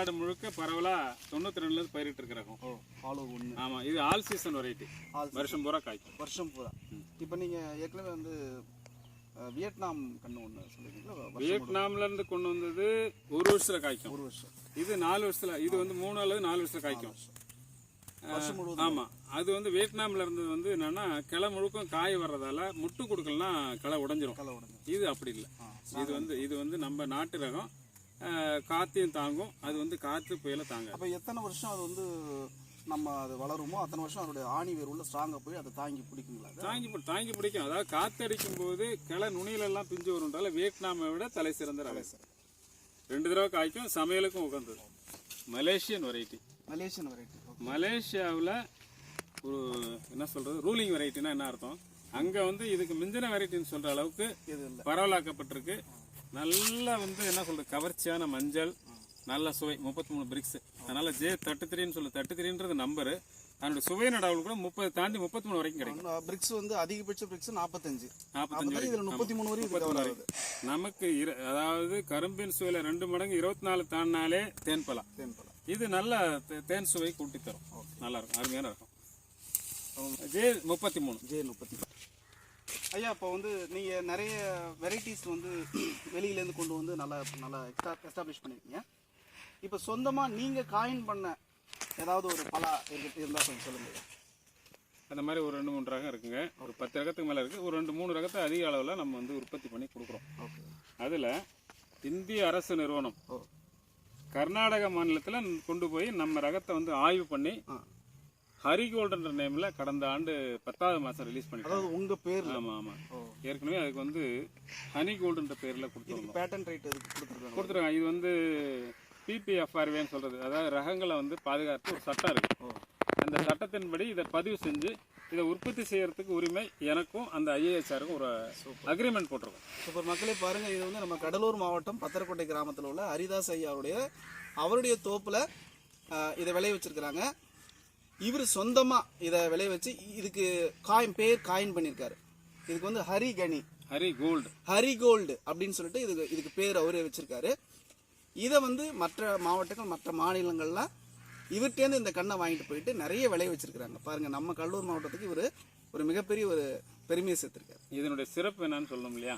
தமிழ்நாடு முழுக்க பரவலா தொண்ணூத்தி ரெண்டுல இருந்து பயிரிட்டு ரகம். ஃபாலோ ஒன்று ஆமா இது ஆல் சீசன் வெரைட்டி ஆல் வருஷம் பூரா காய்க்கும் வருஷம் பூரா. இப்போ நீங்கள் ஏற்கனவே வந்து வியட்நாம் கண்ணு ஒன்று சொல்லியிருக்கீங்களா வருஷம் வியட்நாம்ல இருந்து கொண்டு வந்தது ஒரு வருஷத்துல காய்க்கும். ஒரு வருஷம். இது நாலு வருஷத்துல இது வந்து மூணு அல்லது நாலு வருஷத்துல காய்க்கும். வருஷம். முழுவதும். ஆமா. அது வந்து வியட்நாம்ல இருந்தது வந்து என்னன்னா கிளை முழுக்கம் காய் வர்றதால முட்டு கொடுக்கலாம் களை உடைஞ்சிரும். இது அப்படி இல்லை. இது வந்து இது வந்து நம்ம நாட்டு ரகம். காத்தையும் தாங்கும். அது வந்து காற்று புயல தாங்க அப்போ எத்தனை வருஷம் அது வந்து நம்ம அது வளருமோ அத்தனை வருஷம் அதோடைய ஆணி வேர் உள்ள ஸ்ட்ராங்காக போய் அதை தாங்கி பிடிக்குங்களா தாங்கி தாங்கி பிடிக்கும். அதாவது காத்தடிக்கும் போது கிளை நுனியில எல்லாம் பிஞ்சு வரும்னால வியட்நாமை விட தலை சிறந்த ரகம் ரெண்டு தடவை காய்க்கும் சமையலுக்கும் உகந்தது. மலேசியன் வெரைட்டி மலேசியன் வெரைட்டி மலேசியாவில் ஒரு என்ன சொல்றது ரூலிங் வெரைட்டினா என்ன அர்த்தம்? அங்க வந்து இதுக்கு மிஞ்சின வெரைட்டின்னு சொல்ற அளவுக்கு பரவலாக்கப்பட்டிருக்கு. நல்ல வந்து என்ன சொல்றது கவர்ச்சியான மஞ்சள் நல்ல சுவை முப்பத்தி மூணு பிரிக்ஸ் அதனால ஜே தேர்ட்டி த்ரீன்னு சொல்லு தேர்ட்டி த்ரீன்றது நம்பரு அதனுடைய சுவை நடவுள் கூட முப்பது தாண்டி முப்பத்தி மூணு வரைக்கும் கிடைக்கும். பிரிக்ஸ் வந்து அதிகபட்ச பிரிக்ஸ் நாற்பத்தஞ்சு நாற்பத்தஞ்சு இதில் முப்பத்தி மூணு வரையும் இது cover ஆகுது நமக்கு இரு- அதாவது கரும்பின் சுவையில ரெண்டு மடங்கு இருபத்தி நாலு தாண்டினாலே தேன் பழம் தேன்பழம். இது நல்ல தேன் சுவை கூட்டி தரும் நல்லா இருக்கும் அருமையான இருக்கும். ஜே முப்பத்தி மூணு ஜே முப்பத்தி ஐயா இப்போ வந்து நீங்கள் நிறைய வெரைட்டிஸ் வந்து வெளியிலேருந்து கொண்டு வந்து நல்லா நல்லா எக்ஸ்டா எஸ்டாப்ளிஷ் பண்ணியிருக்கீங்க இப்போ சொந்தமாக நீங்கள் காயின் பண்ண ஏதாவது ஒரு பலா இருந்தால் கொஞ்சம் சொல்லுங்க அந்த மாதிரி ஒரு ரெண்டு மூணு ரகம் இருக்குங்க. ஒரு பத்து ரகத்துக்கு மேலே இருக்குது ஒரு ரெண்டு மூணு ரகத்தை அதிக அளவில் நம்ம வந்து உற்பத்தி பண்ணி கொடுக்குறோம். ஓகே. அதில் இந்திய அரசு நிறுவனம் கர்நாடக மாநிலத்தில் கொண்டு போய் நம்ம ரகத்தை வந்து ஆய்வு பண்ணி ஆ ஹரிகோல்டுன்ற நேமில் கடந்த ஆண்டு பத்தாவது மாதம் ரிலீஸ் உங்கள் பேரில். ஆமாம் ஆமாம் ஓ. ஏற்கனவே அதுக்கு வந்து ஹனி கோல்டுன்ற பேரில் கொடுத்துருந்தோம் பேட்டன் ரைட் கொடுத்துருக்காங்க? கொடுத்துருக்காங்க. இது வந்து பிபிஎஃப்ஆர்வேன்னு சொல்கிறது அதாவது ரகங்களை வந்து பாதுகாத்து ஒரு சட்டம் இருக்குது ஓ. அந்த சட்டத்தின்படி இதை பதிவு செஞ்சு இதை உற்பத்தி செய்யறதுக்கு உரிமை எனக்கும் அந்த ஐஏஎஸ்ஆருக்கும் ஒரு அக்ரிமெண்ட் போட்டிருக்கோம். சூப்பர். மக்களே பாருங்க. இது வந்து நம்ம கடலூர் மாவட்டம் பத்தரக்கோட்டை கிராமத்தில் உள்ள ஹரிதாஸ் ஐயாவுடைய அவருடைய தோப்பில் இதை விளைய வச்சிருக்கிறாங்க. இவர் சொந்தமாக இதை விளைய வச்சு இதுக்கு காயின் பேர் காயின் பண்ணியிருக்காரு இதுக்கு வந்து ஹரிகனி ஹரி கோல்டு. ஹரிகோல்டு அப்படின்னு சொல்லிட்டு இதுக்கு இதுக்கு பேர் அவரே வச்சிருக்காரு. இதை வந்து மற்ற மாவட்டங்கள் மற்ற மாநிலங்கள்லாம் இவர்கிட்டேருந்து இந்த கண்ணை வாங்கிட்டு போயிட்டு நிறைய விளைய வச்சிருக்கிறாங்க. பாருங்க நம்ம கடலூர் மாவட்டத்துக்கு இவர் ஒரு மிகப்பெரிய ஒரு பெருமையை சேர்த்திருக்காரு. இதனுடைய சிறப்பு என்னன்னு சொல்லணும் இல்லையா?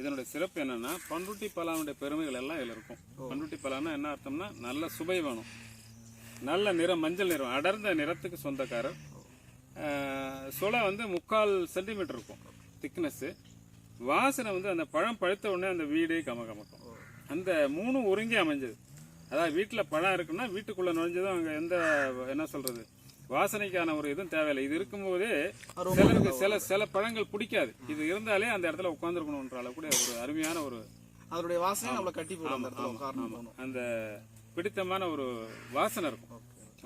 இதனுடைய சிறப்பு என்னன்னா பண்ருட்டி பலானுடைய பெருமைகள் எல்லாம் இதில் இருக்கும். பண்ருட்டி பலான்னா என்ன அர்த்தம்னா நல்ல சுவை வேணும். நல்ல நிறம் மஞ்சள் நிறம் அடர்ந்த நிறத்துக்கு சொந்தக்காரர். சுளை வந்து முக்கால் சென்டிமீட்டர் இருக்கும் திக்னஸ்ஸு வாசனை வந்து அந்த பழம் பழுத்த உடனே அந்த வீடே கம கமக்கும் அந்த மூணு ஒருங்கே அமைஞ்சது. அதாவது வீட்டில் பழம் இருக்குன்னா வீட்டுக்குள்ளே நுழைஞ்சதும் அங்கே எந்த என்ன சொல்றது வாசனைக்கான ஒரு இதுவும் தேவையில்லை. இது இருக்கும்போதே சிலருக்கு சில சில பழங்கள் பிடிக்காது. இது இருந்தாலே அந்த இடத்துல உட்காந்துருக்கணுன்ற அளவு கூட ஒரு அருமையான ஒரு அதனுடைய வாசனை நம்மளை கட்டி போடும் அந்த பிடித்தமான ஒரு வாசனை இருக்கும்.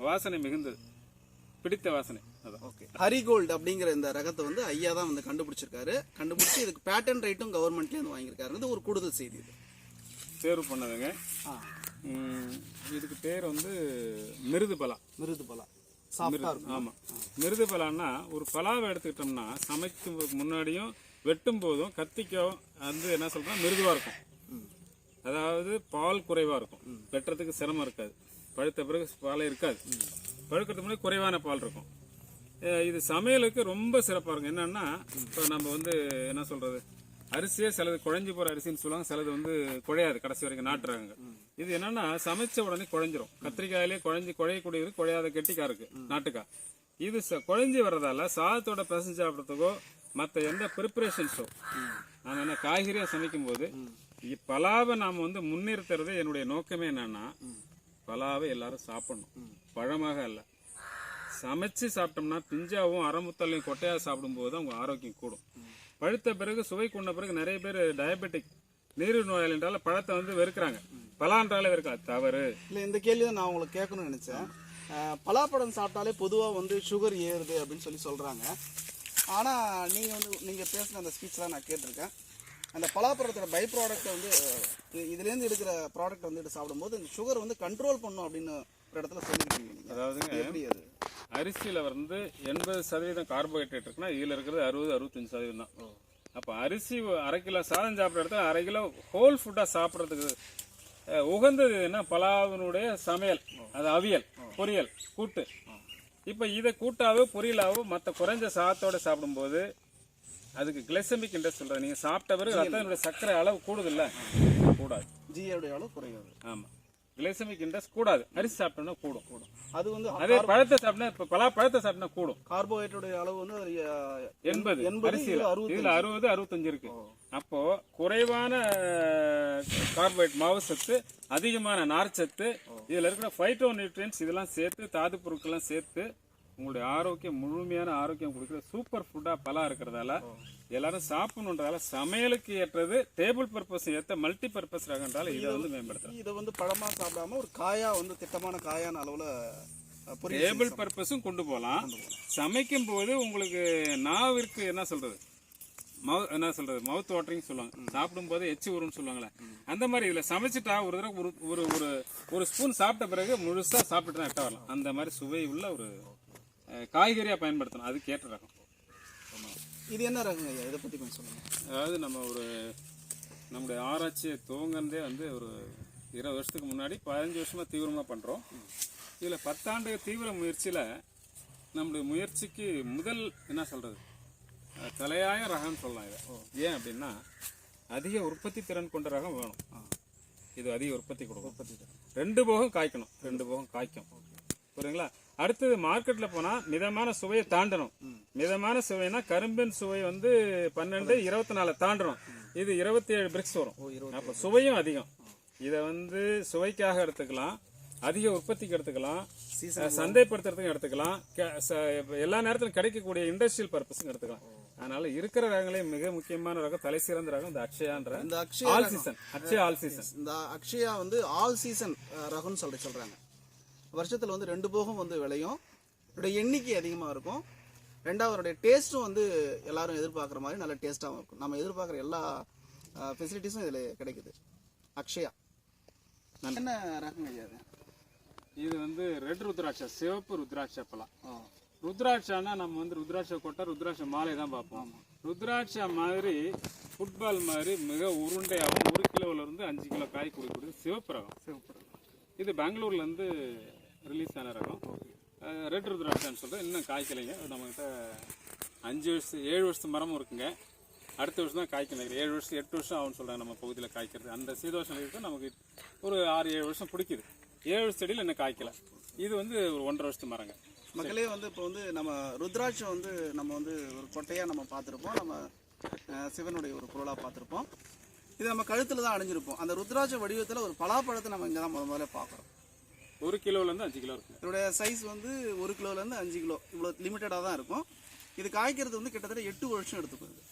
வாசனை மிகுந்தது. பிடித்த வாசனை ஓகே. ஹரிகோல்டு அப்படிங்கிற இந்த ரகத்தை வந்து ஐயா தான் வந்து கண்டுபிடிச்சிருக்காரு. கண்டுபிடிச்சி இதுக்கு பேட்டன் ரைட்டும் கவர்மெண்ட்லேருந்து வாங்கியிருக்காரு. இது ஒரு கூடுதல் செய்தி இது. தேர்வு பண்ணதுங்க. இதுக்கு பேர் வந்து மிருது பலா மிருது பலா ஆமாம் மிருது பலான்னா ஒரு பலாவை எடுத்துக்கிட்டோம்னா சமைக்கும் முன்னாடியும் வெட்டும் போதும் கத்திக்கும் வந்து என்ன சொல்றோம்? மிருதுவாக இருக்கும். அதாவது பால் குறைவாக இருக்கும். வெட்டுறதுக்கு சிரமம் இருக்காது. பழுத்த பிறகு பாலே இருக்காது. பழுக்கிறதுக்கு முன்னாடி குறைவான பால் இருக்கும். இது சமையலுக்கு ரொம்ப சிறப்பாக இருக்கும். என்னன்னா இப்போ நம்ம வந்து என்ன சொல்றது? அரிசியே சிலது குழஞ்சி போகிற அரிசின்னு சொல்லுவாங்க. சிலது வந்து குழையாது. கடைசி வரைக்கும் நாட்டுறாங்க. இது என்னன்னா சமைச்ச உடனே குழஞ்சிரும். கத்திரிக்காயிலே குழஞ்சி குழையக்கூடியது குழையாத கெட்டிக்கா இருக்கு நாட்டுக்கா. இது ச- குழஞ்சி வர்றதால சாதத்தோட பிசைஞ்சு சாப்பிட்றதுக்கோ மற்ற எந்த ப்ரிப்பரேஷன்ஸோ நாம என்ன காய்கறியாக சமைக்கும் போது பலாவை நாம் வந்து முன்னிறுத்துறது என்னுடைய நோக்கமே என்னன்னா பலாவை எல்லாரும் சாப்பிடணும். பழமாக அல்ல. சமைச்சு சாப்பிட்டோம்னா பிஞ்சாவும் அறமுத்தலையும் கொட்டையாக சாப்பிடும்போது அவங்க ஆரோக்கியம் கூடும். பழுத்த பிறகு சுவை கொண்ட பிறகு நிறைய பேர் டயபெட்டிக் நீரிழிவு நோயாளி என்றால பழத்தை வந்து வெறுக்கிறாங்க. பலான்றாலே வெறுக்காது தவறு. இல்லை இந்த கேள்வி தான் நான் உங்களுக்கு கேட்கணும்னு நினச்சேன். பலாப்பழம் சாப்பிட்டாலே பொதுவாக வந்து சுகர் ஏறுது அப்படின்னு சொல்லி சொல்கிறாங்க ஆனால் நீங்கள் வந்து நீங்கள் பேசின அந்த ஸ்பீச்லாம் நான் கேட்டிருக்கேன். அந்த பலாப்பழத்தோட பை ப்ராடக்ட்டை வந்து இதுலேருந்து எடுக்கிற ப்ராடக்ட் வந்து எடுத்து சாப்பிடும்போது இந்த சுகர் வந்து கண்ட்ரோல் பண்ணும் அப்படின்னு ஒரு இடத்துல சொல்லியிருக்கீங்க நீங்கள் அதாவதுங்க எப்படி அது? அரிசியில் வந்து எண்பது சதவீதம் கார்போஹைட்ரேட் இருக்குன்னா இதில் இருக்கிறது அறுபது அறுபத்தஞ்சு சதவீதம் தான். அப்போ அரிசி அரை கிலோ சாதம் சாப்பிட்ற இடத்துல அரை கிலோ ஹோல் ஃபுட்டாக சாப்பிட்றதுக்கு உகந்தது என்ன? பலாவினுடைய சமையல் அது அவியல் பொரியல் கூட்டு. இப்போ இதை கூட்டாவோ பொரியலாவோ மற்ற குறைஞ்ச சாதத்தோட சாப்பிடும்போது அதுக்கு கிளைசமிக் இன்ட்ரெஸ்ட் சொல்றது நீங்க சாப்பிட்ட பிறகு ரத்தத்தினுடைய சர்க்கரை அளவு கூடுதில்ல? கூடாது. ஜியோடைய அளவு குறையாது. ஆமா. கிளைசமிக் இன்ட்ரெஸ்ட் கூடாது. அரிசி சாப்பிட்டோம்னா கூடும். கூடும். அது வந்து அதே பழத்தை சாப்பிட்டா இப்ப பலா பழத்தை சாப்பிட்டா கூடும். கார்போஹைட்ரேட் அளவு வந்து எண்பது. எண்பது அரிசியில. இதுல அறுபது அறுபத்தஞ்சு இருக்கு. அப்போ குறைவான கார்போஹைட் மாவு சத்து அதிகமான நார் சத்து இதுல இருக்கிற ஃபைட்டோ நியூட்ரியன்ஸ் இதெல்லாம் சேர்த்து தாது பொருட்கள்லாம் சேர்த்து உங்களுடைய ஆரோக்கியம் முழுமையான ஆரோக்கியம் கொடுக்குற சூப்பர் ஃபுட்டா பலா இருக்கிறதால எல்லாரும் சாப்பிடணுன்றதால சமையலுக்கு ஏற்றது டேபிள் பர்பஸ் ஏற்ற மல்டி பர்பஸ் ரகன்றால இதை வந்து மேம்படுத்துறோம் இதை வந்து பழமா சாப்பிடாம ஒரு காயா வந்து திட்டமான காயான அளவுல டேபிள் பர்பஸும் கொண்டு போகலாம். சமைக்கும் போது உங்களுக்கு நாவிற்கு என்ன சொல்றது? மவு என்ன சொல்றது? மவுத் வாட்டரிங் சொல்லுவாங்க. சாப்பிடும் போது எச்சி ஊறுன்னு சொல்லுவாங்களே. அந்த மாதிரி இதுல சமைச்சிட்டா ஒரு தடவை ஒரு ஒரு ஒரு ஒரு ஸ்பூன் சாப்பிட்ட பிறகு முழுசா சாப்பிட்டு தான் எட்ட வரலாம். அந்த மாதிரி சுவை உள்ள ஒரு அஹ், காய்கறியா பயன்படுத்தணும். அதுக்கு ஏற்ற ரகம். இது என்ன ரகங்க ஐயா? இதை பத்தி கொஞ்சம் சொல்லுங்க. அதாவது நம்ம ஒரு நம்முடைய ஆராய்ச்சியை துவங்கினதே வந்து ஒரு இருபது வருஷத்துக்கு முன்னாடி பதினஞ்சு வருஷமா தீவிரமா பண்றோம். இதுல பத்தாண்டு தீவிர முயற்சியில நம்முடைய முயற்சிக்கு முதல் என்ன சொல்றது? அஹ், தலையாய ரகம்னு சொல்லலாம் இதை. ஏன் அப்படின்னா அதிக உற்பத்தி திறன் கொண்ட ரகம் வேணும். இது அதிக உற்பத்தி கொடுக்கும். உற்பத்தி ரெண்டு போகம் காய்க்கணும். ரெண்டு போகம் காய்க்கும். புரியுங்களா அடுத்தது மார்க்கெட்ல போனா மிதமான சுவையை தாண்டணும். மிதமான சுவைனா கரும்பின் சுவை வந்து பன்னெண்டு இருபத்தி நாலு தாண்டணும் இது இருபத்தி ஏழு பிரிக்ஸ் வரும் அப்ப சுவையும் அதிகம். இதை வந்து சுவைக்காக எடுத்துக்கலாம். அதிக உற்பத்திக்கு எடுத்துக்கலாம். அஹ் சந்தைப்படுத்துறதுக்கும் எடுத்துக்கலாம். எல்லா நேரத்திலும் கிடைக்கக்கூடிய இண்டஸ்ட்ரியல் பர்பஸுக்கும் எடுத்துக்கலாம். அதனால இருக்கிற ரகங்களே மிக முக்கியமான ரகம் தலை சிறந்த ரகம் இந்த அக்ஷயான்ற இந்த Akshaya all season Akshaya all season இந்த அக்ஷயா வந்து ஆல் சீசன் ரகம்னு சொல்லி சொல்றாங்க. வருஷத்துல வந்து ரெண்டு போகம் வந்து விளையும். இதோட எண்ணிக்கை அதிகமா இருக்கும். ரெண்டாவது அதோடைய டேஸ்ட்டும் வந்து எல்லாரும் எதிர்பார்க்குற மாதிரி நல்ல டேஸ்ட்டாகவும் இருக்கும். நம்ம எதிர்பார்க்குற எல்லா ஃபெசிலிட்டிஸும் இதில் கிடைக்குது. அக்ஷயா. என்ன ரகம் ஐயா இது? இது வந்து ரெட் ருத்ராட்சா சிவப்பு ருத்ராட்சா பழம். ருத்ராட்சானா நம்ம வந்து ருத்ராட்ச கொட்டை ருத்ராட்ச மாலை தான் பார்ப்போம். ருத்ராட்சா மாதிரி ஃபுட்பால் மாதிரி மிக உருண்டையாகவும் ஒரு கிலோல இருந்து அஞ்சு கிலோ காய் கொடுக்கக்கூடிய சிவப்பு ரகம். சிவப்பு ரகம். இது பெங்களூர்ல இருந்து ரிலீஸ் ஆன ரகம். ரெட் ருத்ராட்சான்னு சொல்கிறேன் இன்னும் காய்க்கலைங்க. நம்மக்கிட்ட நம்மகிட்ட அஞ்சு வருஷம் ஏழு வருஷத்து மரமும் இருக்குங்க. அடுத்த வருஷம் தான் காய்க்க நினைக்கிறேன் ஏழு வருஷம் எட்டு வருஷம் ஆகும்னு சொல்கிறாங்க நம்ம பகுதியில் காய்க்கிறது. அந்த சீதோஷம் இருக்குது நமக்கு ஒரு ஆறு ஏழு வருஷம் பிடிக்குது. ஏழு வருஷம் செடியில் இன்னும் காய்க்கல. இது வந்து ஒரு ஒன்றரை வருஷத்து மரங்க. மக்களே வந்து இப்போ வந்து நம்ம ருத்ராட்சம் வந்து நம்ம வந்து ஒரு கொட்டையாக நம்ம பார்த்துருப்போம். நம்ம சிவனுடைய ஒரு பொருளாக பார்த்துருப்போம். இது நம்ம கழுத்தில் தான் அணிஞ்சிருப்போம். அந்த ருத்ராட்ச வடிவத்தில் ஒரு பலாப்பழத்தை நம்ம இங்கே தான் முத முதல்ல பார்க்குறோம். ஒரு கிலோலேருந்து அஞ்சு கிலோ இருக்குங்க இதோடைய சைஸ் வந்து ஒரு கிலோலேருந்து அஞ்சு கிலோ. இவ்வளோ லிமிட்டடாக தான் இருக்கும். இது காய்க்கிறது வந்து கிட்டத்தட்ட எட்டு வருஷம் எடுத்துக்கும் இது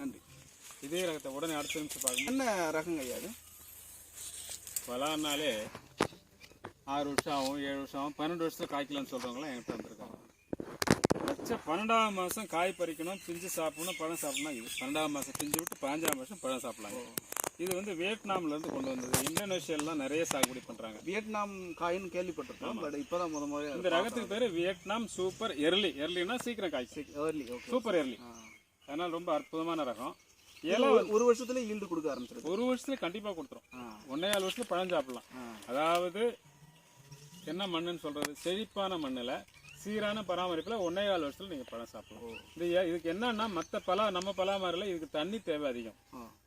நன்றி. இதே ரகத்தை உடனே அடுத்த நிமிஷம் பார்க்கணும் என்ன ரகங்க ஐயா பலானாலே ஆறு வருஷம் ஆகும் ஏழு வருஷம் ஆகும். பன்னெண்டு வருஷத்துல காய்க்கலாம்னு சொல்றவங்களாம் என்கிட்ட வந்திருக்காங்க. வச்ச பன்னெண்டாம் மாசம் காய் பறிக்கணும் பிஞ்சு சாப்பிடணும் பழம் சாப்பிடணும். இது பன்னெண்டாம் மாசம் பிஞ்சு விட்டு பதினஞ்சாம் மாசம் பழம் சாப்பிடலாம் இது வந்து வியட்நாம்ல இருந்து கொண்டு வந்தது. இந்தோனேஷியாலாம் நிறைய சாகுபடி பண்றாங்க. வியட்நாம் காயின்னு கேள்விப்பட்டிருக்கோம் பட் இப்போ தான் முத இந்த முறை ரகத்துக்கு பேரு வியட்நாம் சூப்பர் எர்லி. எர்லினா சீக்கிரம் ஏர்லி ஓகே சூப்பர் எர்லி. அதனால ரொம்ப அற்புதமான ரகம். ஒரு வருஷத்துல ஈல்டு கொடுக்க ஆரம்பிச்சிருது ஒரு வருஷத்துல கண்டிப்பா கொடுத்துரும். ஒன்னே கால் வருஷத்துல பழம் சாப்பிடலாம். அதாவது என்ன மண்ணுன்னு சொல்றது? செழிப்பான மண்ணுல சீரான பராமரிப்புல ஒன்னே கால் வருஷத்துல நீங்க பழம் சாப்பிடலாம். இது இதுக்கு என்னன்னா மத்த பலா நம்ம பலா மாதிரில இதுக்கு தண்ணி தேவை அதிகம்.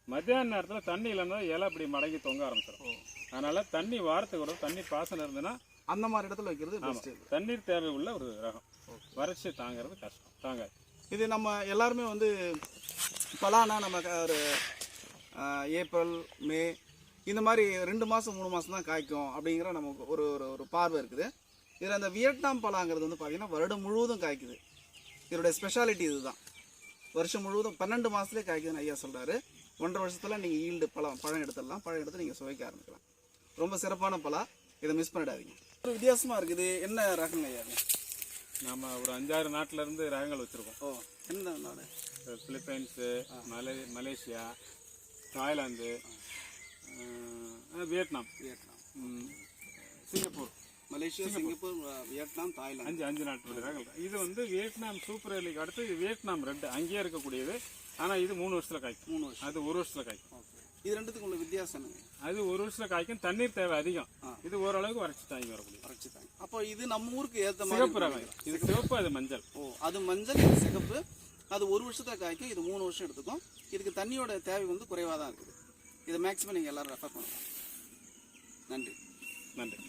மத்தியான நேரத்துல தண்ணி இல்லைன்னா இலை அப்படி மடங்கி தொங்க ஆரம்பிச்சிடும் அதனால தண்ணி வாரத்துக்கு ஒரு தண்ணி பாசனம் இருந்ததுன்னா அந்த மாதிரி இடத்துல வைக்கிறது தண்ணீர் தேவை உள்ள ஒரு ரகம். வறட்சி தாங்கிறது கஷ்டம். தாங்காது. இது நம்ம எல்லாருமே வந்து பலானா நம்ம ஒரு ஏப்ரல் மே இந்த மாதிரி ரெண்டு மாதம் மூணு மாதம் தான் காய்க்கும் அப்படிங்கிற நமக்கு ஒரு ஒரு ஒரு பார்வை இருக்குது. இதில் அந்த வியட்நாம் பலாங்கிறது வந்து பார்த்தீங்கன்னா வருடம் முழுவதும் காய்க்குது. இதோடைய ஸ்பெஷாலிட்டி இதுதான். வருஷம் முழுவதும் பன்னெண்டு மாதத்துலேயே காய்க்குதுன்னு ஐயா சொல்கிறாரு ஒன்றரை வருஷத்தில் நீங்கள் ஈல்டு பழம் பழம் எடுத்துடலாம். பழம் எடுத்து நீங்கள் சுவைக்க ஆரம்பிக்கலாம். ரொம்ப சிறப்பான பலா. இதை மிஸ் பண்ணிடாதீங்க. ஒரு வித்தியாசமாக இருக்குது. என்ன ரகங்க ஐயா? இது? நாம ஒரு அஞ்சாறு நாட்டுல இருந்து ரகங்கள் வச்சிருக்கோம். ஓ என்ன நாடு? பிலிப்பைன்ஸு மலே Malaysia Thailand Vietnam. Vietnam. Singapore. Malaysia Singapore. Vietnam Thailand. அஞ்சு அஞ்சு நாட்டு ரகங்கள். இது வந்து வியட்நாம் சூப்பர் லீக் அடுத்து வியட்நாம் ரெண்டு. அங்கேயே இருக்கக்கூடியது ஆனா இது மூணு வருஷத்துல காய்க்கும். மூணு வருஷம். அது ஒரு வருஷத்துல காய்க்கும். இது ரெண்டுத்துக்கும் உள்ள வித்தியாசம் என்னங்க? அது ஒரு வருஷத்துல காய்க்கும் தண்ணீர் தேவை அதிகம். இது ஓரளவுக்கு வறட்சி தாங்கி வரக்கூடிய. வறட்சி தாங்க. அப்போ இது நம்ம ஊருக்கு ஏற்ற மாதிரி சிவப்பு ரகம். இது சிவப்பு அது மஞ்சள். ஓ அது மஞ்சள் இது சிகப்பு. அது ஒரு வருஷத்தை காய்க்கும் இது மூணு வருஷம் எடுத்துக்கும். இதுக்கு தண்ணியோட தேவை வந்து குறைவாக தான் இருக்குது. இதை மேக்ஸிமம் நீங்கள் எல்லாரும் ரெஃபர் பண்ணலாம் நன்றி. நன்றி.